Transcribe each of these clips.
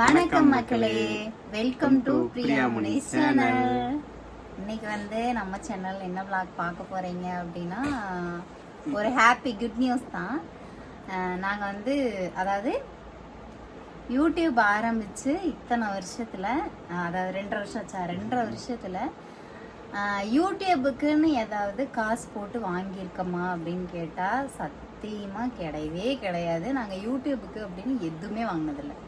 வணக்கம் மக்களே. Welcome to Priya Muni channel. இன்னைக்கு வந்து நம்ம சேனல் என்ன vlog பார்க்க போறீங்க அப்படின்னா ஒரு ஹாப்பி குட் நியூஸ் தான். அஹ் நாங்க வந்து அதாவது யூடியூப் ஆரம்பிச்சு இத்தனை வருஷத்துல அதாவது ரெண்டரை வருஷம் ஆச்சா ரெண்டரை வருஷத்துல யூடியூபுக்குன்னு ஏதாவது காசு போட்டு வாங்கியிருக்கோமா அப்படின்னு கேட்டா சத்தியமா கிடையவே கிடையாது. நாங்க யூடியூபுக்கு அப்படின்னு எதுவுமே வாங்கினதில்லை.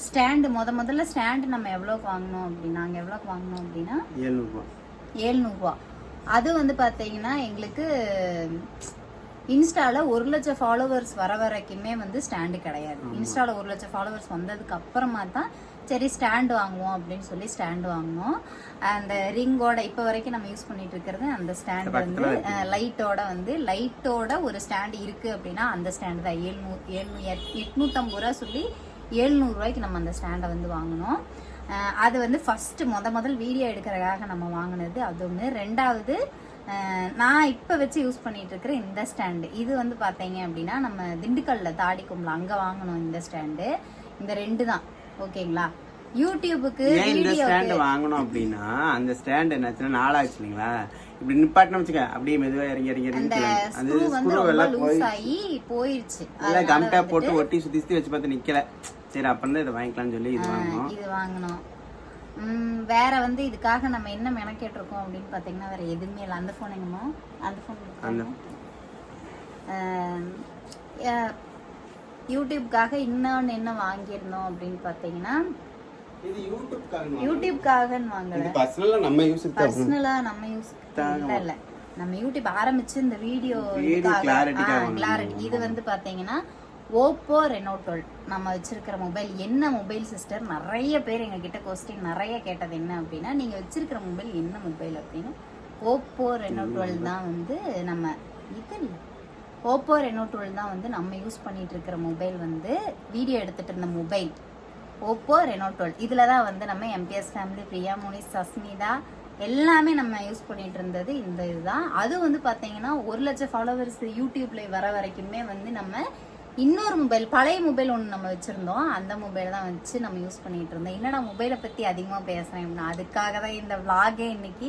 ஸ்டாண்டு முத முதல்ல ஸ்டாண்டு நம்ம எவ்வளோக்கு வாங்கினோம் அப்படின்னா நாங்கள் எவ்வளோக்கு வாங்கினோம் அப்படின்னா ஏழ்நூறுபா ஏழ்நூறுபா அது வந்து பார்த்தீங்கன்னா எங்களுக்கு இன்ஸ்டால ஒரு லட்சம் ஃபாலோவர்ஸ் வர வரைக்குமே வந்து ஸ்டாண்டு கிடையாது. இன்ஸ்டால ஒரு லட்சம் ஃபாலோவர்ஸ் வந்ததுக்கு அப்புறமா தான் சரி ஸ்டாண்டு வாங்குவோம் அப்படின்னு சொல்லி ஸ்டாண்டு வாங்கினோம். அந்த ரிங்கோட இப்போ வரைக்கும் நம்ம யூஸ் பண்ணிட்டு இருக்கிறது அந்த ஸ்டாண்ட் வந்து லைட்டோட வந்து லைட்டோட ஒரு ஸ்டாண்ட் இருக்கு அப்படின்னா அந்த ஸ்டாண்டு தான். ஏழ்நூறு ஏழ்நூறு எட்நூத்தம்பது ரூபா சொல்லி ஏழ்நூறு ரூபாய்க்கு நம்ம அந்த ஸ்டாண்டை வந்து வாங்கினோம். அது வந்து ஃபர்ஸ்ட் முத முதல் வீடியோ எடுக்கிறதுக்காக நம்ம வாங்கினது. அது ஒன்று ரெண்டாவது நான் இப்போ வச்சு யூஸ் பண்ணிட்டு இருக்கிற இந்த ஸ்டாண்டு. இது வந்து பார்த்தீங்க அப்படின்னா நம்ம திண்டுக்கல்ல தாடி கும்பல அங்கே வாங்கினோம் இந்த ஸ்டாண்டு. இந்த ரெண்டு தான். ஓகேங்களா? யூடியூபுக்கு இந்த ஸ்டாண்ட் வாங்கணும் அப்படின்னா அந்த ஸ்டாண்ட் என்னாச்சுன்னா நாளாச்சு இல்லைங்களா? இப்படி நிப்பாட்டினு வச்சுக்க அப்படியே மெதுவா இறங்கி இறங்கி இறங்கி போயிருச்சு. கம்டா போட்டு ஒட்டி சுத்தி சுத்தி வச்சு பார்த்து நிக்கல. சரி அப்புறம் இதை வாங்கிக்கலாம்னு சொல்லி இது வாங்கணும் இது வாங்கினோம். ம், வேற வந்து இதுக்காக நம்ம என்ன மெனக்கேட்டிருக்கோம் அப்படின்னு பார்த்தீங்கன்னா வேற எதுவுமே இல்லை. அந்த ஃபோன் எங்கம்மா? அந்த ஃபோன் யூடியூப்காக இன்னொன்று என்ன வாங்கியிருந்தோம் அப்படின்னு பார்த்தீங்கன்னா யூடியூப்காக யூடியூப்காகன்னு வாங்கல. இது பர்சனலா நம்ம பர்சனலா யூஸ் இல்ல இல்ல. நம்ம யூடியூப் ஆரம்பிச்சு இந்த வீடியோ. கிளாரிட்டி இது வந்து பாத்தீங்கன்னா ஓப்போ ரெனோ டுவெல் நம்ம வச்சிருக்கிற மொபைல். என்ன மொபைல் சிஸ்டர் நிறைய பேர் எங்க கிட்ட கொஸ்டின் நிறைய கேட்டது என்ன அப்படின்னா நீங்க வச்சிருக்கிற மொபைல் என்ன மொபைல் அப்படின்னு? ஓப்போ ரெனோ டுவெல் தான் வந்து நம்ம இது இல்ல. ஓப்போ ரெனோ டுவெல் தான் வந்து நம்ம யூஸ் பண்ணிட்டு இருக்கிற மொபைல் வந்து வீடியோ எடுத்துட்டு இருந்த மொபைல். ஓப்போ ரெனோ டுவெல் இதில் தான் வந்து நம்ம எம்பிஎஸ் ஃபேமிலி பிரியா முனிஸ் சஸ்மிதா எல்லாமே நம்ம யூஸ் பண்ணிட்டு இருந்தது இந்த இதுதான். அது வந்து பார்த்தீங்கன்னா ஒரு லட்சம் ஃபாலோவர்ஸ் யூடியூப்ல வர வரைக்குமே வந்து நம்ம இன்னொரு மொபைல் பழைய மொபைல் ஒன்று நம்ம வச்சுருந்தோம். அந்த மொபைல் தான் வச்சு நம்ம யூஸ் பண்ணிகிட்டு இருந்தோம். என்னடா மொபைலை பற்றி அதிகமாக பேசுகிறேன் அப்படின்னா அதுக்காக தான் இந்த vlog-ஏ இன்னைக்கு.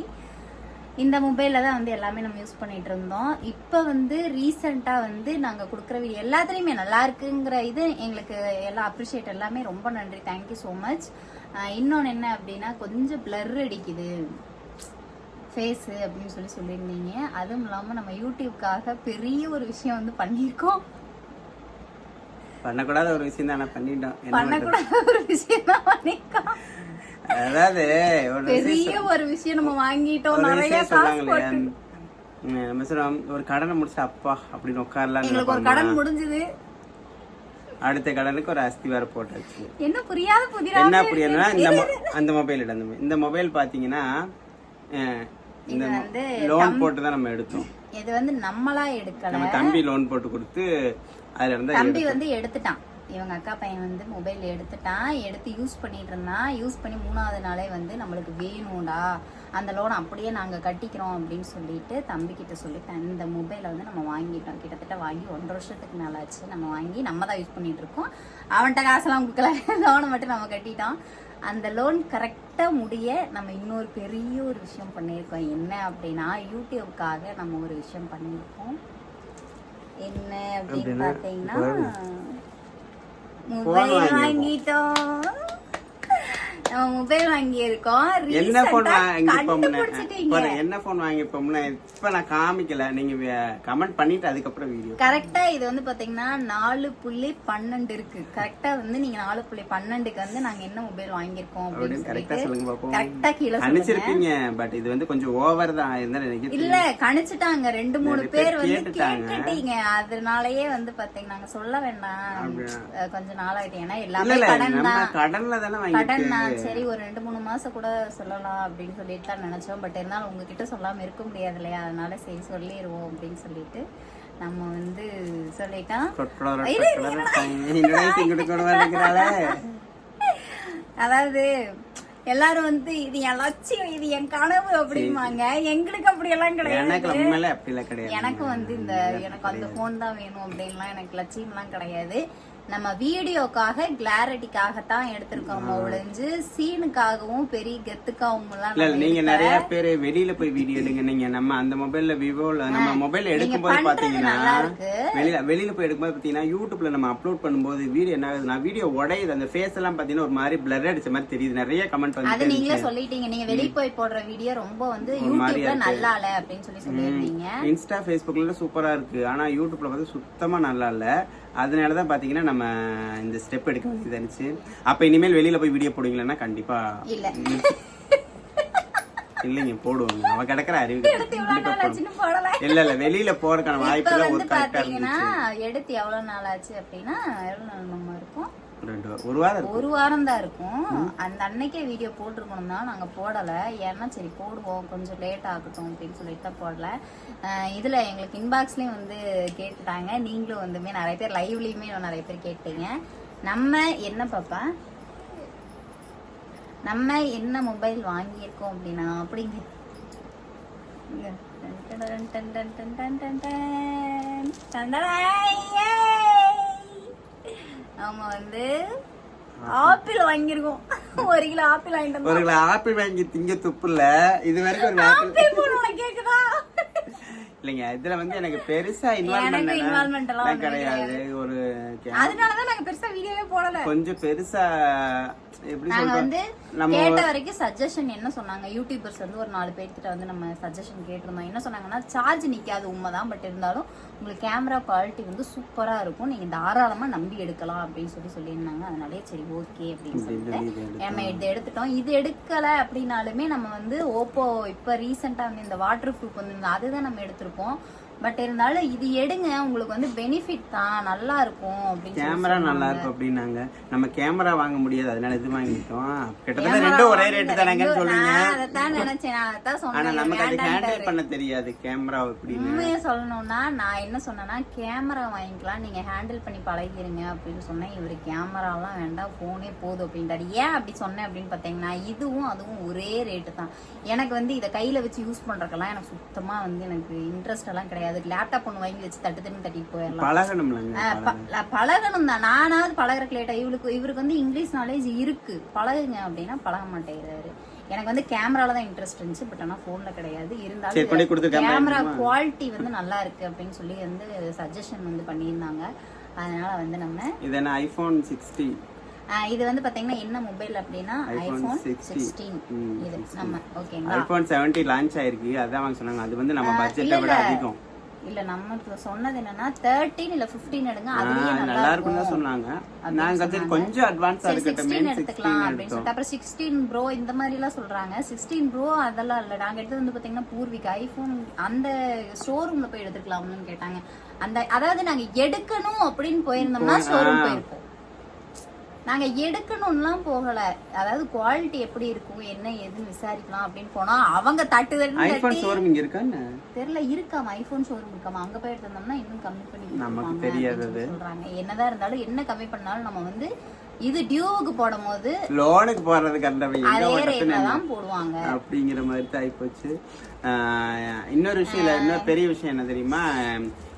இந்த மொபைலில் தான் வந்து எல்லாமே நம்ம யூஸ் பண்ணிகிட்டு இருந்தோம். இப்போ வந்து ரீசெண்டாக வந்து நாங்கள் கொடுக்குற வீடியோ எல்லாத்துலேயுமே நல்லா இருக்குங்கிற இது எங்களுக்கு எல்லாம் அப்ரிஷியேட் எல்லாமே ரொம்ப நன்றி. தேங்க்யூ ஸோ மச் இன்னொன்று என்ன அப்படின்னா கொஞ்சம் பிளர் அடிக்குது. ஃபேஸு அப்படின்னு சொல்லி சொல்லியிருந்தீங்க. அதுவும் இல்லாமல் நம்ம யூடியூப்காக பெரிய ஒரு விஷயம் வந்து பண்ணியிருக்கோம். பண்ணக்கூடாத ஒரு விஷயம் தான் நான் பண்ணிட்டோம்? பண்ணக்கூடாத ஒரு விஷயம் தான் பண்ணியிருக்கோம் அதாவது பெரிய ஒரு விஷயம் நம்ம வாங்கிட்டோம். நிறைய காசு போட்டு நம்ம சொல்றோம் ஒரு கடனை முடிச்சா அப்பா அப்படின்னு உட்காரலாம் எங்களுக்கு ஒரு கடன் முடிஞ்சது. அடுத்த கடனுக்கு ஒரு அஸ்தி வேற போட்டாச்சு. என்ன புரியாத புதிரா என்ன புரியலன்னா இந்த அந்த மொபைல் அந்த மொ- இந்த மொபைல் பாத்தீங்கன்னா இந்த லோன் போட்டு தான் நம்ம எடுத்தோம். இது வந்து நம்மளா எடுக்கல. நம்ம தம்பி லோன் போட்டு கொடுத்து அதுல இருந்தா தம்பி வந்து எடுத்துட்டான். இவங்க அக்கா பையன் வந்து மொபைல் எடுத்துட்டான். எடுத்து யூஸ் பண்ணிட்டு இருந்தான். யூஸ் பண்ணி மூணாவது நாளே வந்து நம்மளுக்கு வேணும்டா. அந்த லோன் அப்படியே நாங்க கட்டிக்கிறோம் அப்படின்னு சொல்லிட்டு தம்பி கிட்ட சொல்லிட்டு இந்த மொபைலை வந்து நம்ம வாங்கிட்டோம். கிட்டத்தட்ட வாங்கி ஒன்றரை வருஷத்துக்கு மேல ஆச்சு. நம்ம வாங்கி நம்ம தான் யூஸ் பண்ணிட்டு இருக்கோம். அவன்கிட்ட காசெல்லாம் கொடுக்கல. லோனை மட்டும் நம்ம கட்டிட்டோம். அந்த லோன் கரெக்டாக முடிய நம்ம இன்னொரு பெரிய ஒரு விஷயம் பண்ணியிருக்கோம். என்ன அப்படின்னா யூடியூப்காக நம்ம ஒரு விஷயம் பண்ணியிருக்கோம். என்ன அப்படின்னு அப்படின்னா, பார்த்தீங்கன்னா phone மொபைல் வாங்கியிருக்கோம். வாங்கிட்டோம் நம்ம மொபைல் வாங்கியிருக்கோம். என்ன போன் வாங்கிப்போம்னு என்ன போன் வாங்கிப்போம்னு இப்ப நான் காமிக்கல. நீங்க கமெண்ட் பண்ணிட்டு அதுக்கப்புறம் வீடியோ கரெக்டா இது வந்து பாத்தீங்கன்னா நாலு புள்ளி பன்னெண்டு இருக்கு. கரெக்டா வந்து நீங்க நாலு புள்ளி பன்னெண்டுக்கு வந்து நாங்க என்ன மொபைல் வாங்கியிருக்கோம் அப்படின்னு கரெக்டா சொல்லுங்க பாப்போம். கரெக்டா கீழே அனுப்பிச்சிருப்பீங்க பட் இது வந்து கொஞ்சம் ஓவர் தான். இருந்தாலும் எனக்கு இல்ல கணிச்சிட்டாங்க. ரெண்டு மூணு பேர் வந்து கேட்டுட்டாங்க. அதனாலயே வந்து பாத்தீங்கன்னா நாங்க சொல்ல வேண்டாம். அப்படியா? அஹ் கொஞ்ச நாள் ஆயிட்டு ஏன்னா எல்லாமே கடன் தான். கடன்ல தானே கடன் தான். சரி ஒரு ரெண்டு மூணு மாசம் கூட சொல்லலாம் அப்படின்னு சொல்லிட்டு தான் நினைச்சோம். பட் இருந்தாலும் உங்ககிட்ட சொல்லாம இருக்க முடியாது இல்லையா? அதனால சரி சொல்லிடுவோம் அப்படின்னு சொல்லிட்டு நம்ம வந்து வந்துக்கிறாளே அதாவது எல்லாரும் வந்து இது என் லட்சியம் இது என் கனவு அப்படிம்பாங்க. எங்களுக்கு அப்படி எல்லாம் கிடையாது. எனக்கு வந்து இந்த எனக்கு அந்த ஃபோன் தான் வேணும் அப்படின்லாம் எனக்கு லட்சியம்லாம் கிடையாது. நம்ம வீடியோக்காக கிளாரிட்டிக்காக தான் எடுத்திருக்கோம் ஒழிஞ்சு சீனுக்காகவும் பெரிய கெத்துக்காகவும் இல்ல நீங்க. நிறைய பேர் வெளியில போய் வீடியோ எடுங்க. நீங்க நம்ம அந்த மொபைல்ல விவோல நம்ம மொபைல் எடுக்கும்போது பாத்தீங்கன்னா. வெளியில வெளியில போய் எடுக்கும்போது பாத்தீங்கன்னா யூடியூப்ல நம்ம அப்லோட் பண்ணும்போது வீடியோ என்ன ஆகுதுன்னா வீடியோ உடையுது. அந்த ஃபேஸ் எல்லாம் பாத்தீங்கன்னா ஒரு மாதிரி பிளர் அடிச்ச மாதிரி தெரியுது. நிறைய கமெண்ட் அது வந்து நீங்களே சொல்லிட்டீங்க. நீங்க வெளிய போய் போடுற வீடியோ ரொம்ப வந்து யூடியூப்ல. நல்லா இல்ல அப்படின்னு சொல்லி சொல்லியிருந்தீங்க. இன்ஸ்டா ஃபேஸ்புக்ல சூப்பரா இருக்கு. ஆனா யூடியூப்ல வந்து சுத்தமா நல்லா இல்ல அதனால தான் பாத்தீங்கன்னா நம்ம இந்த ஸ்டெப் எடுக்க வேண்டியது இருந்துச்சு. அப்ப இனிமேல் வெளியில போய் வீடியோ போடுவீங்களா? கண்டிப்பா இல்ல. இல்லைங்க போடுவோங்க. அவ கிடக்குற அறிவு போடுவோம். இல்ல இல்ல வெளியில போறதுக்கான வாய்ப்பு எல்லாம் ஒரு கரெக்டா இருந்துச்சு. எடுத்து எவ்வளவு நாள் ஆச்சு அப்படின்னா எவ்வளவு நாள் நம்ம இருக்கும் ரெண்டு ஒரு வாரம் ஒரு வாரம் தான் இருக்கும் அந்த அன்னைக்கே வீடியோ போட்டிருக்கணும் தான் நாங்க போடல. ஏன்னா சரி போடுவோம். கொஞ்சம் லேட் ஆகட்டும் அப்படின்னு சொல்லிட்டு தான் போடல. இதுல எங்களுக்கு இன்பாக்ஸ்லயும் வந்து கேட்டுட்டாங்க. நீங்களும் வந்துமே நிறைய பேர் லைவ்லயுமே நிறைய பேர் கேட்டீங்க. நம்ம என்ன பாப்பா? நம்ம என்ன மொபைல் வாங்கியிருக்கோம் அப்படின்னா அப்படிங்க. டன் டன் டன் டன் டன் டன் டன் நம்ம வந்து ஆப்பிள் வாங்கியிருக்கோம். ஒரு கிலோ ஆப்பிள் வாங்கிட்டு. ஒரு கிலோ ஆப்பிள் வாங்கி திங்க துப்பு இல்ல இது வரைக்கும் ஒரு ஆப்பிள் உனக்கு கேக்குதா? இல்லைங்க இதுல வந்து எனக்கு பெருசா involvement எல்லாம் கிடையாது. ஒரு அதனாலதான் நாங்க பெருசா வீடியோவே போடல. கொஞ்சம் பெருசா எப்படி நாங்க வந்து நம்ம கேட்ட வரைக்கும் சஜஷன் என்ன சொன்னாங்க? யூடியூபர்ஸ் வந்து ஒரு நாலு பேர்கிட்ட வந்து நம்ம சஜஷன் கேட்டிருந்தோம். என்ன சொன்னாங்கன்னா சார்ஜ் நிக்காது உண்மைதான் பட் இருந்தாலும் உங்களுக்கு கேமரா குவாலிட்டி வந்து சூப்பரா இருக்கும். நீங்க தாராளமா நம்பி எடுக்கலாம் அப்படின்னு சொல்லி சொல்லியிருந்தாங்க. அதனாலே சரி ஓகே அப்படின்னு சொல்லிட்டு. நம்ம இது எடுத்துட்டோம். இது எடுக்கல அப்படின்னாலுமே நம்ம வந்து ஓப்போ இப்ப ரீசெண்டா வந்து இந்த வாட்டர் ப்ரூஃப் வந்து அதுதான் நம்ம எடுத்திருப்போம். பட் இருந்தாலும் இது எடுங்க உங்களுக்கு வந்து பெனிஃபிட் தான் நல்லா இருக்கும் அப்படின்னு கேமரா நல்லா. இருக்கும் அப்படின்னாங்க. நம்ம கேமரா வாங்க முடியாது அதனால இது வாங்கிட்டோம். கிட்டத்தட்ட ரெண்டும் ஒரே. ரேட்டு தானேங்கன்னு சொல்லுங்க. அதைத்தான் நினைச்சேன் ஆனா சொன்னேன் நமக்கு அது ஹேண்டில். பண்ண தெரியாது கேமரா அப்படின்னு. உண்மையை சொல்லணும்னா நான் என்ன சொன்னேன்னா கேமரா வாங்கிக்கலாம் நீங்க ஹேண்டில் பண்ணி பழகிருங்க அப்படின்னு சொன்னேன். இவரு கேமராலாம் வேண்டாம் போனே போதும் அப்படின்ட்டாரு ஏன் அப்படி சொன்னேன் அப்படின்னு பார்த்தீங்கன்னா இதுவும் அதுவும் ஒரே ரேட்டு தான். எனக்கு வந்து இதை கையில வச்சு யூஸ் பண்றதுக்கெல்லாம் எனக்கு சுத்தமா வந்து எனக்கு இன்ட்ரெஸ்ட் எல்லாம் கிடையாது. லேப்டாப் ஒன்று வாங்கி வச்சு தட்டு தட்டு தட்டிட்டு போயிடலாம் பழகணும்லங்க ஆஹ் ப- ல- பழகணும் தான் நானாவது பழகுறக்கு லேட்டா இவளுக்கு இவருக்கு வந்து இங்கிலீஷ் நாலேஜ் இருக்கு. பழகுங்க அப்படின்னா பழக மாட்டேங்கிறாரு. எனக்கு வந்து கேமரால தான் இன்ட்ரெஸ்ட் இருந்துச்சு பட் ஆனா போன்ல கிடையாது. இருந்தாலும் கேமரா? குவாலிட்டி வந்து நல்லா இருக்கு அப்படின்னு சொல்லி வந்து சஜஷன் வந்து பண்ணியிருந்தாங்க. அதனால வந்து நம்ம இது என்ன ஐபோன் சிக்ஸ்டி இது வந்து பாத்தீங்கன்னா என்ன மொபைல் அப்படின்னா iPhone ஐபோன் 16. சிக்ஸ்டீன் இது 16. நம்ம ஓகேங்களா ஐபோன் செவன்டி லான்ச் ஆயிருக்கு. அதான் அவங்க சொன்னாங்க. அது வந்து நம்ம பட்ஜெட்டை விட. அதிகம். இல்ல நம்ம சொன்னது என்னன்னா தேர்ட்டீன் இல்ல பிப்டீன் எடுங்க அதுலயே நல்லா இருக்கும்னு தான் இருக்கும் சொன்னாங்க நாங்க சொன்னாங்க. கொஞ்சம் அட்வான்ஸா இருக்கட்டும் எடுத்துக்கலாம் அப்படின்னு சொல்லிட்டு. அப்புறம் சிக்ஸ்டீன் ப்ரோ இந்த மாதிரி எல்லாம் சொல்றாங்க. சிக்ஸ்டீன் ப்ரோ அதெல்லாம் இல்ல. நாங்க எடுத்தது வந்து பாத்தீங்கன்னா பூர்விக் ஐபோன் அந்த ஷோரூம்ல போய் எடுத்துக்கலாம்னு கேட்டாங்க. அந்த அதாவது நாங்க எடுக்கணும் அப்படின்னு போயிருந்தோம்னா ஆ. போயிருப்போம். நாங்க எடுக்கணும்லாம் போகல. அதாவது குவாலிட்டி எப்படி இருக்கும் என்ன ஏதுன்னு விசாரிக்கலாம் அப்படின்னு போனா அவங்க தட்டு ஐபோன் ஷோரூம் இங்க இருக்கா என்ன? தெரியல இருக்காம. ஐபோன் ஷோரூம் இருக்காம. அங்க போய் எடுத்திருந்தோம்னா இன்னும் கம்மி பண்ணி நமக்கு கொடுத்துருப்பாங்க தெரியாது அப்படின்னு சொல்லி சொல்றாங்க. என்னதான் இருந்தாலும் என்ன கம்மி பண்ணாலும் நம்ம வந்து இது டியூவுக்கு போடும் போது லோனுக்கு போறதுக்கு அந்த அதே எங்க ரேட்ல ஓட்டத்துன்னு தான் போடுவாங்க. அப்படிங்கிற மாதிரி தான் ஆயிப்போச்சு இன்னொரு விஷயம் இல்ல இன்னொரு பெரிய விஷயம் என்ன தெரியுமா?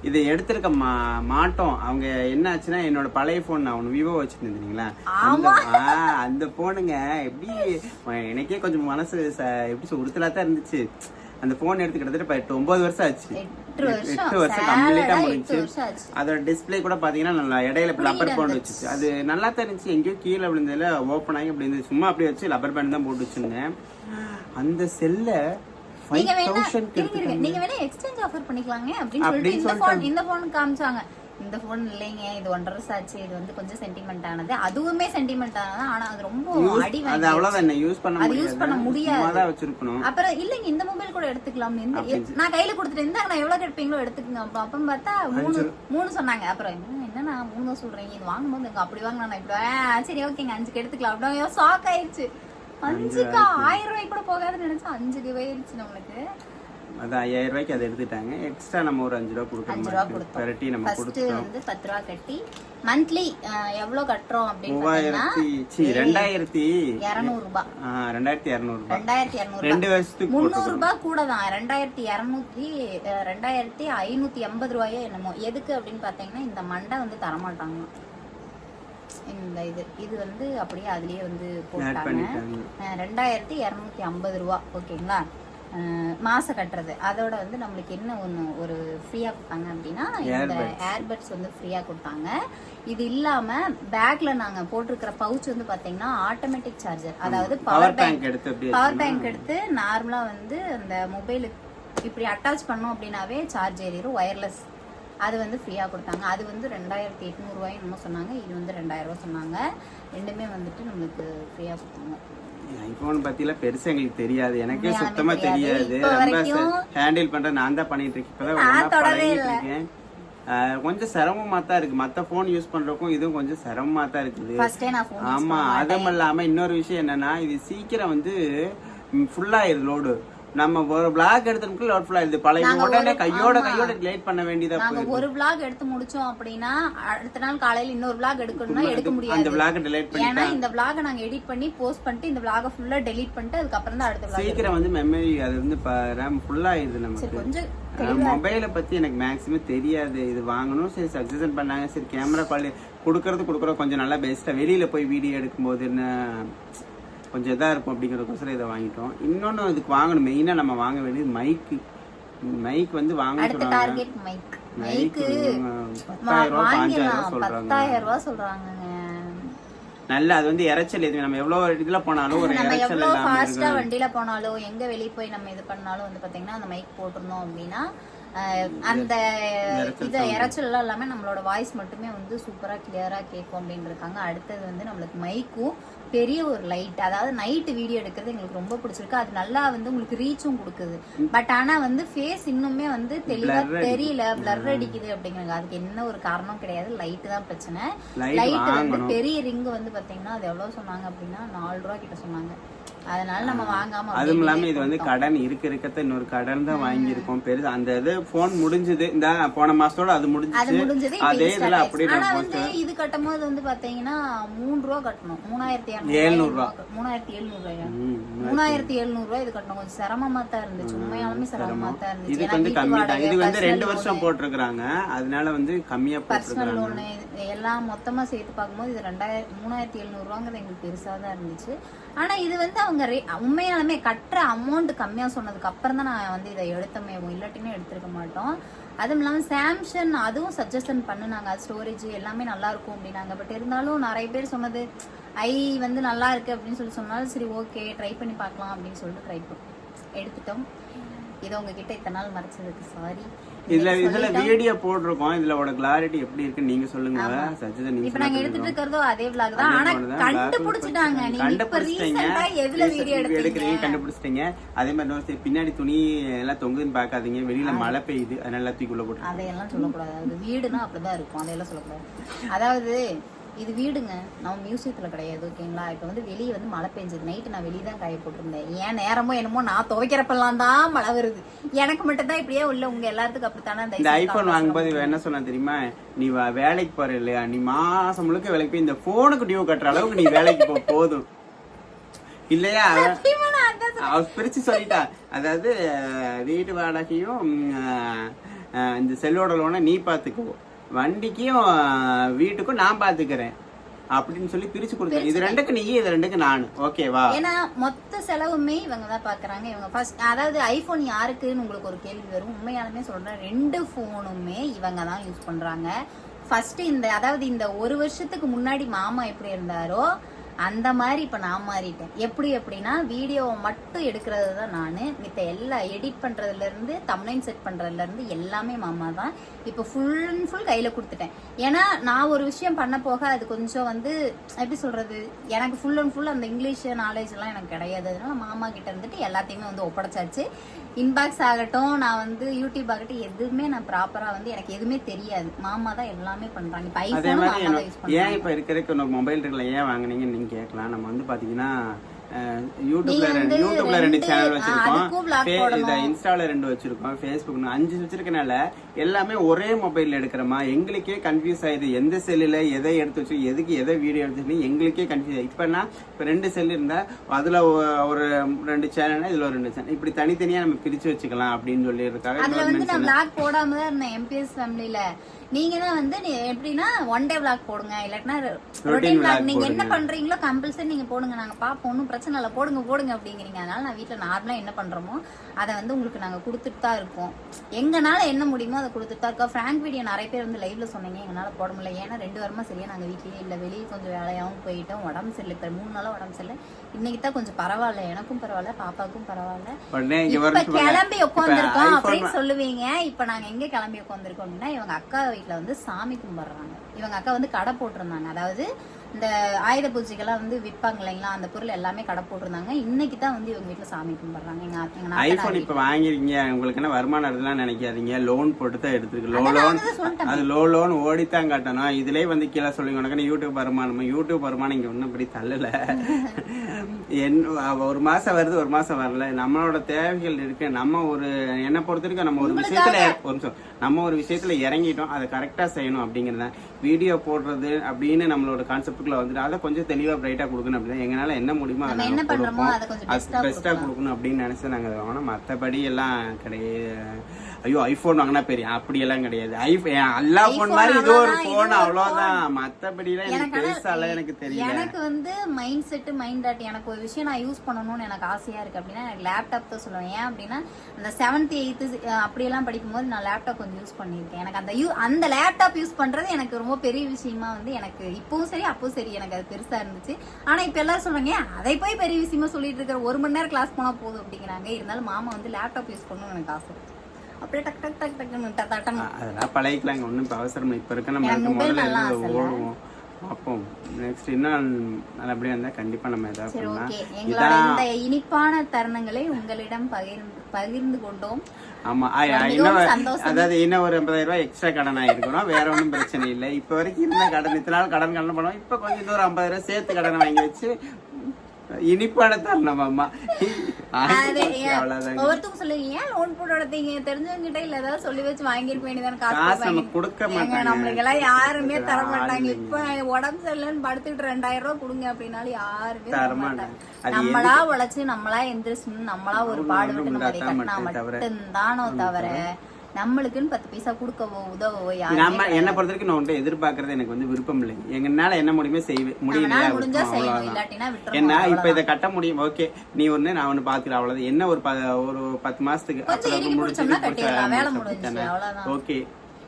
இதை எடுத்திருக்க மா மாட்டோம். அவங்க என்ன ஆச்சுன்னா என்னோட பழைய போன் நான் ஒன்று விவோ வச்சுருந்தீங்களா அந்த ஆஹ் அந்த போனுங்க எப்படி எனக்கே கொஞ்சம் மனசு எப்படி சொல்ல உறுத்தலா தான் இருந்துச்சு. அந்த போன் எடுத்து கிட்டத்தட்ட இப்ப எட்டு ஒன்பது வருஷம் ஆச்சு. எட்டு வருஷம். எட்டு வருஷம் salad கம்ப்ளீட்டா ஆ எட்டு முடிஞ்சு அதோட டிஸ்ப்ளே கூட பாத்தீங்கன்னா நல்லா இடையில இப்படி லப்பர் பேண்ட் வச்சுச்சு. அது நல்லா தான் இருந்துச்சு. எங்கேயோ கீழே விழுந்ததுல ஓப்பன் ஆகி அப்படி இருந்துச்சு. சும்மா அப்படியே வச்சு லப்பர் பேண்ட் தான் போட்டு வச்சிருந்தேன். அந்த செல்ல ஃபைவ் தௌசண்ட். நீங்க வேணா எக்ஸ்சேஞ்ச் ஆஃபர் பண்ணிக்கலாங்க அப்படின்னு சொல்லிட்டு இந்த போன் இந்த போன் காமிச்சாங்க. இந்த போன் இல்லைங்க இது ஒன்றரை ஆச்சு இது வந்து கொஞ்சம் சென்டிமெண்ட் ஆனது. அதுவுமே சென்டிமெண்ட் ஆனது ஆனா அது ரொம்ப அடி அது அவ்வளவுதான் யூஸ் பண்ண அது யூஸ் பண்ண முடியாது. வச்சிருக்கணும். அப்புறம் இல்லைங்க இந்த மொபைல் கூட எடுத்துக்கலாம். நான் கையில கொடுத்துட்டு இருந்தா நான் எவ்வளவு கேட்பீங்களோ எடுத்துக்கங்க. அப்ப அப்பம் பார்த்தா மூணு மூணு சொன்னாங்க. அப்புறம் என்ன நான் மூணு தான் சொல்றீங்க? இது வாங்கும்போது அப்படி வாங்கினா நான் இப்படி சரி ஓகேங்க. அஞ்சுக்கு எடுத்துக்கலாம். அப்படியே ஷாக் ஆயிருச்சு. அஞ்சுக்கா? ஆயிரம் ரூபாய் கூட போகாதுன்னு நினைச்சா அஞ்சுக்கு போயிருச்சு நம்மளுக்கு. அது ஐயாயிரம் ரூபாய்க்கு அதை எடுத்துட்டாங்க. எக்ஸ்ட்ரா நம்ம ஒரு அஞ்சு ரூபா ரூபா கொடுத்தோம். பெரட்டி நம்ம ஃபர்ஸ்ட் கொடுத்தோம். வந்து பத்து ரூபா கட்டி மந்த்லி எவ்வளவு கட்டுறோம் அப்படின்னு மூவாயிரத்தி சி ரெண்டாயிரத்தி இருநூறு ரூபாய் ஆ, ரெண்டாயிரத்தி இரநூறு ரூபாய் ரெண்டாயிரத்தி இரநூறு ரெண்டு வருஷத்துக்கு முந்நூறு போட்டுக்கணும் ரூபாய் கூட தான். ரெண்டாயிரத்தி இரநூத்தி ரெண்டாயிரத்தி ஐநூத்தி எண்பது ரூபாயோ என்னமோ. எதுக்கு அப்படின்னு பாத்தீங்கன்னா இந்த மண்டை வந்து தரமாட்டாங்க. இந்த இது இது வந்து அப்படியே அதுலயே வந்து போட்டாங்க. ரெண்டாயிரத்தி இரநூத்தி ஐம்பது ரூபா ஓகேங்களா? மாசம் கட்டுறது. அதோட வந்து நம்மளுக்கு என்ன ஒன்று ஒரு ஃப்ரீயாக கொடுத்தாங்க அப்படின்னா இந்த ஏர்பட்ஸ் வந்து ஃப்ரீயாக கொடுத்தாங்க. இது இல்லாம பேக்ல நாங்க போட்டிருக்கிற பவுச் வந்து பாத்தீங்கன்னா ஆட்டோமேட்டிக் சார்ஜர் அதாவது பவர் பேங்க் எடுத்து பவர் பேங்க் எடுத்து நார்மலா வந்து அந்த மொபைலுக்கு இப்படி அட்டாச் பண்ணோம் அப்படின்னாவே சார்ஜ் ஏறிடும் ஒயர்லெஸ் அது வந்து ஃப்ரீயாக கொடுத்தாங்க. அது வந்து ரெண்டாயிரத்தி எட்நூறுவாயும் என்னமோ சொன்னாங்க. இது வந்து ரெண்டாயிரம் ரூபாய் சொன்னாங்க. ரெண்டுமே வந்துட்டு நம்மளுக்கு ஃப்ரீயாக கொடுத்தாங்க. ஐபோன் பத்திலாம் பெருசா எங்களுக்கு தெரியாது. எனக்கே உண்மையாலுமே சுத்தமா தெரியாது. ரொம்ப ஹேண்டில் பண்ற நான் தான் பண்ணிட்டு இருக்கேன். இப்பதான் பழகிட்டு. இருக்கேன். கொஞ்சம் சிரமமா தான் இருக்கு. மத்த போன் யூஸ் பண்றதுக்கும் இதுவும் கொஞ்சம் சிரமமா தான் இருக்குது. ஃபர்ஸ்டே நான் ஃபோன் ஆமா அதுவும் இல்லாம இன்னொரு விஷயம் என்னன்னா இது சீக்கிரம் வந்து ஃபுல்லாயிருது லோடு நம்ம ஒரு பிளாக் எடுத்ததுக்கு லோட் ஃபுல் ஆயிருது பழைய உடனே ஒரு- கையோட. கையோட டிலேட் பண்ண வேண்டியதா நாங்க ஒரு vlog எடுத்து முடிச்சோம் அப்படின்னா அடுத்த நாள் காலையில இன்னொரு vlog எடுக்கணும்னா எடுக்க அந்த முடியாது பிளாக் டிலேட் பண்ணி ஏன்னா இந்த vlog நாங்க எடிட் பண்ணி போஸ்ட் பண்ணிட்டு இந்த vlog ஃபுல்லா டெலீட் பண்ணிட்டு அதுக்கப்புறம் தான் அடுத்த vlog சீக்கிரம் வந்து மெமரி அது வந்து ரேம் ஃபுல் ஆயிருது நமக்கு. கொஞ்சம் மொபைலை பத்தி எனக்கு மேக்ஸிமம் தெரியாது. இது வாங்கணும் சரி சஜஷன் பண்ணாங்க. சரி கேமரா குவாலிட்டி கொடுக்கறது கொடுக்குறது கொஞ்சம் நல்லா பெஸ்ட்டாக வெளியில போய் வீடியோ எடுக்கும்போது என்ன கொஞ்சம் இதாக இருக்கும் அப்படிங்கிறதுக்கோசரம் இதை வாங்கிட்டோம். இன்னொன்று இதுக்கு வாங்கணும். மெயினாக நம்ம வாங்க வேண்டியது மைக்கு மைக் வந்து வாங்க சொல்றாங்க மைக் மைக்கு பத்தாயிரம் ரூபா பாஞ்சாயிரம் ரூபா சொல்றாங்க. பத்தாயிரம் ரூபாய் சொல்றாங்கங்க. நல்ல அது வந்து இறைச்சல் எதுவும். நம்ம எவ்வளவு இதுல போனாலும் ஒரு இறைச்சல் இல்லாம ஃபாஸ்டா வண்டியில போனாலும் எங்க வெளிய போய் நம்ம இது பண்ணாலும் வந்து பாத்தீங்கன்னா அந்த மைக் போட்டிருந்தோம் அப்படின்னா அந்த இது இறைச்சல் எல்லாம் இல்லாம நம்மளோட வாய்ஸ் மட்டுமே வந்து சூப்பரா கிளியரா கேட்கும் அப்படின்னு இருக்காங்க அடுத்தது வந்து நம்மளுக்கு மைக்கும் பெரிய ஒரு லைட் அதாவது நைட் வீடியோ எடுக்கிறது எங்களுக்கு ரொம்ப பிடிச்சிருக்கு. அது நல்லா வந்து உங்களுக்கு ரீச்சும் கொடுக்குது. பட் ஆனா வந்து ஃபேஸ் இன்னுமே வந்து தெளிவா. தெரியல. பிளர் அடிக்குது அப்படிங்கிறாங்க அதுக்கு என்ன ஒரு காரணம் கிடையாது. லைட் தான் பிரச்சனை. லைட் வந்து பெரிய ரிங் வந்து பாத்தீங்கன்னா அது எவ்வளவு சொன்னாங்க அப்படின்னா நாலு ரூபா கிட்ட சொன்னாங்க. அதனால நம்ம வாங்காம அதுவும் இல்லாம இது வந்து. கடன் இருக்க இருக்கத்த இன்னொரு கடன் தான் வாங்கியிருக்கோம். பெருசு அந்த இது போன் முடிஞ்சது. இந்த போன மாசத்தோட அது முடிஞ்சது அதே இது இதுல அப்படியே. ஆனா வந்து இது கட்டும் போது வந்து பாத்தீங்கன்னா மூணு ரூபா கட்டணும். மூணாயிரத்தி எழுநூறு ரூபா. மூணாயிரத்தி எழுநூறு ரூபாயா மூணாயிரத்தி எழுநூறு. ரூபாய் இது கட்டணும். கொஞ்சம் சிரமமா தான் இருந்துச்சு. உண்மையாலுமே சிரமமா தான் இருந்துச்சு. ஏன்னா வந்து கம்மி தான். இது வந்து ரெண்டு வருஷம் போட்டிருக்கிறாங்க. அதனால வந்து கம்மியா பர்சனல் லோனு எல்லாம் மொத்தமா சேர்த்து பார்க்கும்போது இது ரெண்டாயிரம் மூணாயிரத்தி எழுநூறுவாங்கிறது எங்களுக்கு பெருசா தான் இருந்துச்சு. ஆனா இது வந்து அவங்க ரே- உண்மையாலுமே கட்டுற அமௌண்ட் கம்மியா சொன்னதுக்கு அப்புறம் தான் நான் வந்து இதை எடுத்தமே இல்லாட்டினே எடுத்திருக்க மாட்டோம். அதுவும் இல்லாமல் சாம்சங் அதுவும் சஜஷன் பண்ணுனாங்க. ஸ்டோரேஜ் எல்லாமே நல்லா இருக்கும் அப்படின்னாங்க. பட் இருந்தாலும் நிறைய பேர் சொன்னது ஐ வந்து நல்லா இருக்கு அப்படின்னு சொல்லி சொன்னாலும் சரி ஓகே ட்ரை பண்ணி பார்க்கலாம் அப்படின்னு சொல்லிட்டு ட்ரை எடுத்துட்டோம். இதை உங்ககிட்ட இத்தனை நாள் மறைச்சதுக்கு சாரி இதுல இதுல வீடியோ போட்டிருக்கோம். இதுல உட கிளாரிட்டி எப்படி இருக்கு நீங்க சொல்லுங்க சஜிதா நீங்க இப்ப நாங்க எடுத்துட்டு இருக்கிறதோ அதே vlog தான். ஆனா கண்டுபிடிச்சிட்டாங்க. நீங்க இப்ப. ரீசெண்டா எதுல வீடியோ எடுக்கிறீங்க? கண்டுபிடிச்சிட்டீங்க. அதே மாதிரி சரி, பின்னாடி துணி எல்லாம் தொங்குதுன்னு பாக்காதீங்க வெளியில மழை பெய்யுது. அதனால தூக்கிக்குள்ள போட்டு அதையெல்லாம் சொல்லக்கூடாது. அது வீடுனா அப்படிதான் இருக்கும். அதையெல்லாம் சொல்லக்கூடாது. அதாவது இது வீடுங்க. நம்ம மியூசியத்துல கிடையாது ஓகேங்களா இப்ப வந்து வெளியே வந்து மழை பெஞ்சது. நைட்டு நான் வெளியே தான் காய போட்டிருந்தேன். ஏன் நேரமோ என்னமோ நான் துவைக்கிறப்பெல்லாம் தான் மழை வருது. எனக்கு மட்டும் தான் இப்படியே உள்ள உங்க எல்லாத்துக்கும் அப்படித்தானே இந்த ஐபோன் வாங்கும்போது என்ன சொன்னா தெரியுமா? நீ வேலைக்கு போற இல்லையா? நீ மாசம் முழுக்க வேலைக்கு போய் இந்த போனுக்கு டியூ கட்டுற அளவுக்கு நீ வேலைக்கு போ போதும். இல்லையா? அவ பிரிச்சு சொல்லிட்டா. அதாவது வீட்டு வாடகையும் இந்த செல்லோட லோனை நீ பாத்துக்கோ. வண்டிக்கும் வீட்டுக்கும் நான் பாத்துக்கிறேன். அப்படின்னு சொல்லி பிரிச்சு கொடுத்தேன். இது ரெண்டுக்கு நீ இது ரெண்டுக்கு நான் ஓகேவா ஏன்னா மொத்த செலவுமே இவங்க தான் பாக்குறாங்க. இவங்க ஃபர்ஸ்ட் அதாவது ஐபோன் யாருக்குன்னு உங்களுக்கு ஒரு கேள்வி வரும். உண்மையாலுமே சொல்றேன் ரெண்டு போனுமே இவங்க தான் யூஸ் பண்றாங்க. ஃபர்ஸ்ட் இந்த அதாவது இந்த ஒரு வருஷத்துக்கு முன்னாடி மாமா எப்படி இருந்தாரோ அந்த மாதிரி இப்ப நான் மாறிட்டேன். எப்படி எப்படின்னா வீடியோவை மட்டும் எடுக்கிறது தான் நான். மித்த எல்லா எடிட் பண்றதுல இருந்து தம்னைன் செட் பண்றதுல இருந்து எல்லாமே மாமா தான். இப்போ ஃபுல் அண்ட் ஃபுல் கையில கொடுத்துட்டேன். ஏன்னா நான் ஒரு விஷயம் பண்ண போக அது கொஞ்சம் வந்து எப்படி சொல்றது எனக்கு ஃபுல் அண்ட் ஃபுல் அந்த இங்கிலீஷ் நாலேஜ் எல்லாம் எனக்கு கிடையாது. அதனால மாமா கிட்ட இருந்துட்டு எல்லாத்தையுமே வந்து ஒப்படைச்சாச்சு. இன்பாக்ஸ் ஆகட்டும் நான் வந்து யூடியூப் ஆகட்டும் எதுவுமே நான் ப்ராப்பரா வந்து எனக்கு எதுவுமே தெரியாது. மாமா தான் எல்லாமே பண்றாங்க. இப்ப மாமா தான் யூஸ் எனக்கு- ஏன் இப்ப இருக்கிறதுக்கு மொபைல் ஏன் வாங்குனீங்கன்னு நீங்க கேட்கலாம். நம்ம வந்து பாத்தீங்கன்னா அஹ், யூடியூப்ல ரெண்டு யூடியூப்ல ரெண்டு சேனல் வச்சிருக்கோம். இத இன்ஸ்டால ரெண்டு வச்சிருக்கோம். ஃபேஸ்புக் அஞ்சு வச்சிருக்கனால எல்லாமே ஒரே மொபைல்ல எடுக்கிறோமா? எங்களுக்கே கன்ஃபியூஸ் ஆயிடுது எந்த செல்லுல எதை எடுத்து வச்சு எதுக்கு எதை வீடியோ எடுத்து எங்களுக்கே கன்ஃபியூஸ் ஆயிடுது இப்பனா இப்ப ரெண்டு செல் இருந்தா அதுல ஒரு ரெண்டு சேனல் இதுல ஒரு ரெண்டு சேனல் இப்படி தனித்தனியா நம்ம பிரிச்சு வச்சுக்கலாம் அப்படின்னு சொல்லியிருக்காங்க. அதுல வந்து நான் vlog போடாம தான் இருந்தேன். எம்பிஎஸ் ஃபேமிலில நீங்க தான் வந்து எப்படின்னா ஒன் டே vlog போடுங்க. இல்லாட்டினா ரொட்டீன் நீங்க என்ன. பண்றீங்களோ கம்பல்சரி நீங்க போடுங்க. நாங்க பாப்போம். ஒன்றும் பிரச்சனை இல்லை. போடுங்க போடுங்க அப்படிங்கிறீங்க. அதனால நான் வீட்ல நார்மலா என்ன பண்றோமோ அதை வந்து உங்களுக்கு நாங்க கொடுத்துட்டு தான் இருக்கோம். எங்கனால என்ன முடியுமோ அதை கொடுத்துட்டு தான் இருக்கோம். ஃப்ராங்க் வீடியோ நிறைய பேர் வந்து லைவ்ல சொன்னீங்க. எங்களால போட முடியல. ஏன்னா ரெண்டு வாரமா சரியா நாங்க வீட்லயே இல்ல. வெளியே கொஞ்சம் வேலையாகவும் போயிட்டோம். உடம்பு சரியில்லை. இப்ப மூணு நாளா உடம்பு சரியில்லை. இன்னைக்கு தான் கொஞ்சம் பரவாயில்ல. எனக்கும் பரவாயில்ல. பாப்பாவுக்கும் பரவாயில்ல. இப்ப கிளம்பி உட்காந்துருக்கோம் அப்படின்னு சொல்லுவீங்க. இப்ப நாங்க எங்க கிளம்பி உட்காந்துருக்கோம் அப்படின்னா இவங்க அக்கா வீட்ல வந்து சாமி கும்பிடுறாங்க. இவங்க அக்கா வந்து கடை போட்டிருந்தாங்க. அதாவது இந்த ஆயுத பூஜைக்கெல்லாம் வந்து விற்பாங்க இல்லைங்களா? அந்த பொருள் எல்லாமே கடை போட்டிருந்தாங்க. இன்னைக்கு தான் வந்து இவங்க வீட்ல சாமி கும்பிடுறாங்க. எங்க ஐபோன் இப்ப வாங்கிருக்கீங்க. உங்களுக்கு என்ன வருமானம் இருக்கலாம் நினைக்காதீங்க. லோன் போட்டு தான் எடுத்துருக்கு. லோ லோன். அது லோ லோன் ஓடித்தான் காட்டணும். இதுலயே வந்து கீழே சொல்லுங்க. உனக்கு யூடியூப் வருமானம் யூடியூப் வருமானம் இங்க ஒன்றும் இப்படி தள்ளல. என் ஒரு மாசம் வருது ஒரு மாசம் வரல. நம்மளோட தேவைகள் இருக்கு. நம்ம ஒரு என்ன பொறுத்த வரைக்கும் நம்ம ஒரு விஷயத்துல ஒரு நிமிஷம். நம்ம ஒரு விஷயத்துல இறங்கிட்டோம். அதை கரெக்டா செய்யணும் அப்படிங்கறத. வீடியோ போடுறது அப்படின்னு நம்மளோட கான்செப்டுக்குள்ள வந்துட்டு அதை கொஞ்சம் தெளிவா பிரைட்டா கொடுக்கணும் அப்படின்னு எங்களால என்ன முடியுமோ அதை நம்ம என்ன நாங்க பண்றோமோ கொடுப்போம். அதை பெஸ்டா கொடுக்கணும் அப்படின்னு நினைச்சு நாங்க வாங்கினோம். மத்தபடி எல்லாம் கிடையாது. ஐயோ ஐபோன் வாங்கினா பெரிய அப்படி எல்லாம் கிடையாது ஐபோன் எல்லா போன் மாதிரி இது ஒரு போன் அவ்வளவுதான். மத்தபடி எல்லாம் எனக்கு எனக்கு ஆனா பெருசால எனக்கு தெரியல. எனக்கு வந்து மைண்ட் செட் மைண்ட் எனக்கு ஒரு விஷயம் நான் யூஸ் பண்ணணும்னு எனக்கு ஆசையா இருக்கு அப்படின்னா எனக்கு லேப்டாப் தான் சொல்லுவேன். ஏன் அப்படின்னா அந்த செவன்த் எயித்து அப்படியெல்லாம் படிக்கும்போது நான் லேப்டாப் கொஞ்சம் யூஸ் பண்ணியிருக்கேன். எனக்கு அந்த யூ அந்த லேப்டாப் யூஸ் பண்றது எனக்கு ரொம்ப பெரிய விஷயமா வந்து எனக்கு இப்பவும் சரி அப்பவும் சரி எனக்கு அது பெருசா இருந்துச்சு. ஆனா இப்ப எல்லாரும் சொல்றாங்க "ஏன் அதை போய் பெரிய விஷயமா சொல்லிட்டு இருக்கிற? ஒரு மணி நேரம் கிளாஸ் போனா போதும் அப்படிங்கிறாங்க. இருந்தாலும் மாமா வந்து லேப்டாப் யூஸ் பண்ணணும்னு எனக்கு ஆசை அப்படியே டக் டக் டக் டக்குன்னு அ- அதெல்லாம் பழகிக்கலாங்க. ஒண்ணும் இப்ப அவசரம். இப்ப இருக்க நம்ம முதல்ல. ஓடுவோம். அப்போ நெக்ஸ்ட் இன்னும் நல்லபடியா இருந்தா கண்டிப்பா நம்ம ஏதாவது பண்ணலாம். இதான் இந்த இனிப்பான தருணங்களை உங்களிடம் பகிர்ந்து பகிர்ந்து கொண்டோம். ஆமா இன்னும். அதாவது இன்னும் ஒரு எண்பதாயிரம் ரூபாய் எக்ஸ்ட்ரா கடன் ஆயிருக்கிறோம் வேற ஒன்றும் பிரச்சனை இல்லை. இப்ப வரைக்கும் இருந்த கடன் இத்தனை நாள் கடன் கடன் பண்ணுவோம். இப்ப கொஞ்சம் தூரம் ஐம்பதாயிரம் ரூபாய் சேர்த்து கடன் வாங்கி வச்சு இனிப்பான தரணும் அம்மா. ஒவ்வொருத்தவங்க சொல்லுவீங்க லோன் போட்டு எடுத்தீங்க தெரிஞ்சவங்க கிட்ட இல்ல ஏதாவது சொல்லி வச்சு வாங்கிருக்க வேண்டியதான காசு நம்ம கொடுக்க மாட்டாங்க. நம்மளுக்கு எல்லாம் யாருமே தர மாட்டாங்க. இப்ப உடம்பு சரியில்லைன்னு படுத்துக்கிட்டு ரெண்டாயிரம் ரூபாய் கொடுங்க அப்படின்னாலும் யாருமே தர மாட்டாங்க. நம்மளா உழைச்சு நம்மளா எந்திரிச்சு நம்மளா ஒரு பாடுபட்டு நம்ம கட்டினா. மட்டும்தானோ தவிர நம்மளுக்குன்னு பத்து பைசா கொடுக்கவோ உதவவோ நம்ம என்ன பொறுத்த வரைக்கும் நான் உன்ட்ட எதிர்பார்க்கறது எனக்கு வந்து விருப்பம் இல்லை. எங்கனால என்ன முடியுமே செய்வேன் விட்டுறணும் என்ன இப்ப. இதை கட்ட முடியும் ஓகே. நீ ஒண்ணு நான் ஒண்ணு பாத்துக்கிறேன் அவ்வளவுதான். என்ன ஒரு ஒரு பத்து மாசத்துக்கு அப்புறம் முடிச்சு ஓகே.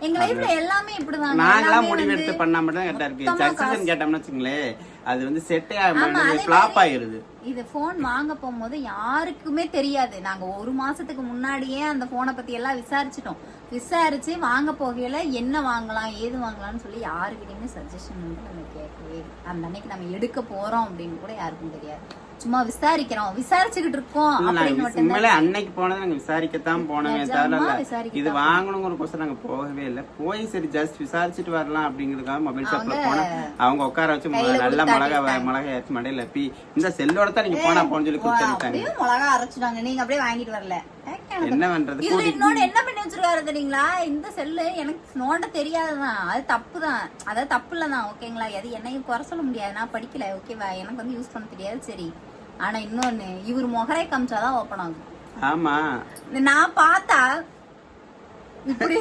எங்க லைஃப்ல எல்லாமே இப்படிதாங்க. நாங்களா எல்லாமே முடிவெடுத்து பண்ணா மட்டும் தான் கரெக்டா இருக்கு. சக்சஸ் கேட்டோம்னு வச்சுங்களேன் அது வந்து செட்டே ஆக ஃபிளாப் மாதிரி- ஆயிருது இது போன் வாங்க போகும்போது யாருக்குமே தெரியாது. நாங்க ஒரு மாசத்துக்கு முன்னாடியே அந்த போனை பத்தி எல்லாம் விசாரிச்சிட்டோம். விசாரிச்சு வாங்க போகையில என்ன வாங்கலாம் ஏது வாங்கலாம்னு சொல்லி யாருக்கிட்டயுமே சஜஷன் வந்து நம்ம கேட்கவே. அந்த அன்னைக்கு நம்ம எடுக்க போறோம் அப்படின்னு கூட யாருக்கும் தெரியாது. சும்மா விசாரிக்கிறோம். விசாரிச்சுக்கிட்டு இருக்கோம் உண்மையிலே அன்னைக்கு போனது நாங்க விசாரிக்கத்தான் போனோமே தவிர இது வாங்கணுங்கிற கோசம் நாங்க போகவே இல்லை. போய் சரி ஜஸ்ட் விசாரிச்சுட்டு வரலாம் அப்படிங்கறதுக்காக மொபைல் ஷாப்ல அவங்க போனா அவங்க உட்கார வச்சு நல்லா கொடுத்து மிளகா. மிளகா ஏற்றி மடையில பி இந்த செல்லோட தான் நீங்க போனா போன்னு சொல்லி அப்படியே மிளகா அரைச்சிட்டாங்க. நீங்க அப்படியே வாங்கிட்டு வரல. என்ன பண்றது இதுல இன்னொன்னு என்ன பண்ணி வச்சிருக்காரு தெரியுங்களா? இந்த செல்லு எனக்கு நோண்ட தெரியாதுதான். அது தப்பு தான் அதாவது தப்பு இல்லதான் ஓகேங்களா? அது என்னையும் குறை சொல்ல முடியாது. நான் படிக்கல ஓகேவா? எனக்கு வந்து யூஸ் பண்ண தெரியாது சரி. ஆனா இன்னொன்னு இவர் முகரை காமிச்சாதான் ஓப்பன் ஆகும். ஆமா. நான் பார்த்தா இப்படி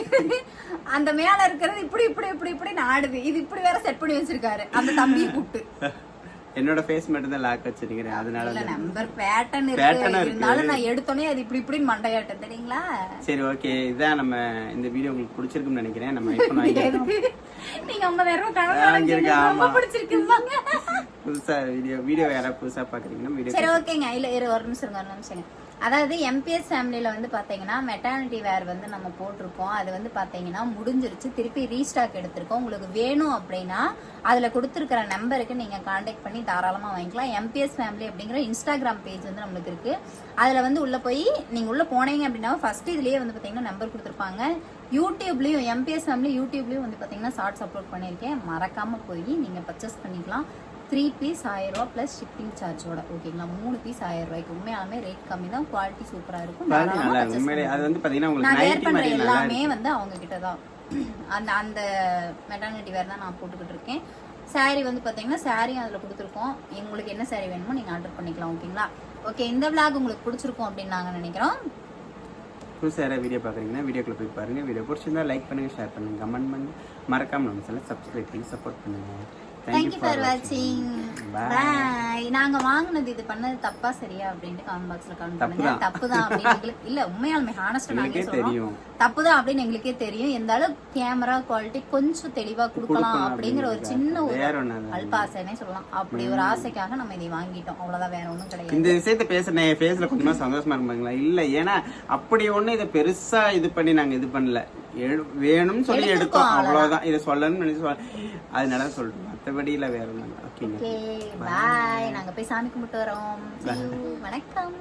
அந்த மேல இருக்கிறது இப்படி இப்படி இப்படி இப்படி நாடுது. இது இப்படி வேற செட் பண்ணி வச்சிருக்காரு. அந்த தம்பியை கூப்பிட்டு. என்னோட ஃபேஸ் மட்டும் தான் லாக் வச்சிருக்கிறேன். அதனால. நம்பர் பேட்டர்ன் இருக்கு. இருந்தாலும் நான் எடுத்தோனே அது இப்படி இப்படின்னு மண்டையாட்டம் தெரியுங்களா? சரி ஓகே இதான் நம்ம இந்த வீடியோ உங்களுக்கு பிடிச்சிருக்கும்னு நினைக்கிறேன். நம்ம இப்போ வாங்கிருக்கோம் நீங்க கடன் வாங்கியிருக்க, வாங்கியிருக்கீங்க. ரொம்ப. பிடிச்சிருக்குங்க புதுசா வீடியோ வீடியோ யாராவது புதுசா பாக்குறீங்கன்னா வீடியோ சரி ஓகேங்க இல்ல ஒரு நிமிஷம் ஒரு நிமிஷங்க அதாவது எம்பிஎஸ் ஃபேமிலியில் வந்து பார்த்தீங்கன்னா மெட்டானிட்டி வேர் வந்து நம்ம போட்டிருக்கோம். அது வந்து பார்த்தீங்கன்னா முடிஞ்சிருச்சு. திருப்பி ரீஸ்டாக் எடுத்திருக்கோம். உங்களுக்கு வேணும் அப்படின்னா அதில் கொடுத்துருக்கிற நம்பருக்கு நீங்கள் காண்டாக்ட் பண்ணி தாராளமாக வாங்கிக்கலாம். எம்பிஎஸ் ஃபேமிலி அப்படிங்கிற இன்ஸ்டாகிராம் பேஜ் வந்து நம்மளுக்கு இருக்குது அதில் வந்து உள்ளே போய் நீங்கள் உள்ளே போனீங்க அப்படின்னா ஃபஸ்ட்டு இதுலேயே வந்து பார்த்தீங்கன்னா நம்பர் கொடுத்துருப்பாங்க. யூடியூப்லேயும் எம்பிஎஸ் ஃபேமிலி யூடியூப்லேயும் வந்து பார்த்தீங்கன்னா ஷார்ட்ஸ் அப்லோட் பண்ணியிருக்கேன். மறக்காமல் போய் நீங்கள் பர்ச்சேஸ் பண்ணிக்கலாம். த்ரீ பீஸ் ஆயிரம் ரூபா ப்ளஸ் ஷிப்பிங் சார்ஜோட ஓகேங்களா மூணு பீஸ் ஆயிரம் ரூபாய்க்கு. உண்மையாலுமே ரேட் கம்மி தான் குவாலிட்டி சூப்பரா இருக்கும். நான் வேர் நல்லா எல்லாமே வந்து அவங்க கிட்ட தான். அந்த அந்த மெட்டர்னிட்டி வேர் தான் நான் போட்டுக்கிட்டு இருக்கேன். Saree வந்து பாத்தீங்கன்னா சாரியும் அதுல கொடுத்துருக்கோம். உங்களுக்கு என்ன saree வேணுமோ நீங்க ஆர்டர் பண்ணிக்கலாம் ஓகேங்களா ஓகே இந்த vlog உங்களுக்கு பிடிச்சிருக்கும் அப்படின்னு நாங்க நினைக்கிறோம். புதுசாக யாராவது வீடியோ பார்க்குறீங்கன்னா வீடியோக்குள்ள போய் பாருங்க. வீடியோ பிடிச்சிருந்தா லைக் பண்ணுங்க ஷேர் பண்ணுங்க. கமெண்ட் பண்ணுங்க மறக்காம நம்ம சேனல் சப்ஸ்கிரைப் பண்ணி சப்போர்ட் பண்ணுங்க. தேங்க்யூ ஃபார் வாட்சிங். பாய் நாங்க வாங்குனது இது பண்ணது தப்பா சரியா அப்படின்ட்டு கமெண்ட் பாக்ஸ்ல கமெண்ட் பண்ணுங்க. தப்பு தான் அப்படின்னு இல்ல உண்மையாலுமே ஹானஸ்டா எங்களுக்கே சொல்றோம். தப்பு தான் அப்படின்னு எங்களுக்கே தெரியும். இருந்தாலும் கேமரா குவாலிட்டி கொஞ்சம் தெளிவா கொடுக்கலாம் அப்படிங்கிற ஒரு சின்ன ஒரு அல்பாசைனே சொல்லலாம். அப்படி ஒரு ஆசைக்காக நம்ம இதை வாங்கிட்டோம். அவ்வளவுதான் வேற ஒண்ணும் கிடையாது. இந்த விஷயத்த பேசுறேன் என் ஃபேஸ்ல கொஞ்சமா சந்தோஷமா இருப்பாங்களா இல்ல ஏன்னா அப்படி ஒண்ணு இதை பெருசா இது பண்ணி நாங்க இது பண்ணல. வேணும்னு சொல்லி எடுத்தோம். அவ்வளவுதான். இதை சொல்லணும்னு நினைச்சு சொல்ல- அதனால சொல்றேன் மத்தபடி இல்ல வேற இல்ல. ஓகேங்க ஓகே பாய். நாங்க போய் சாமி கும்பிட்டு வரோம். வணக்கம்.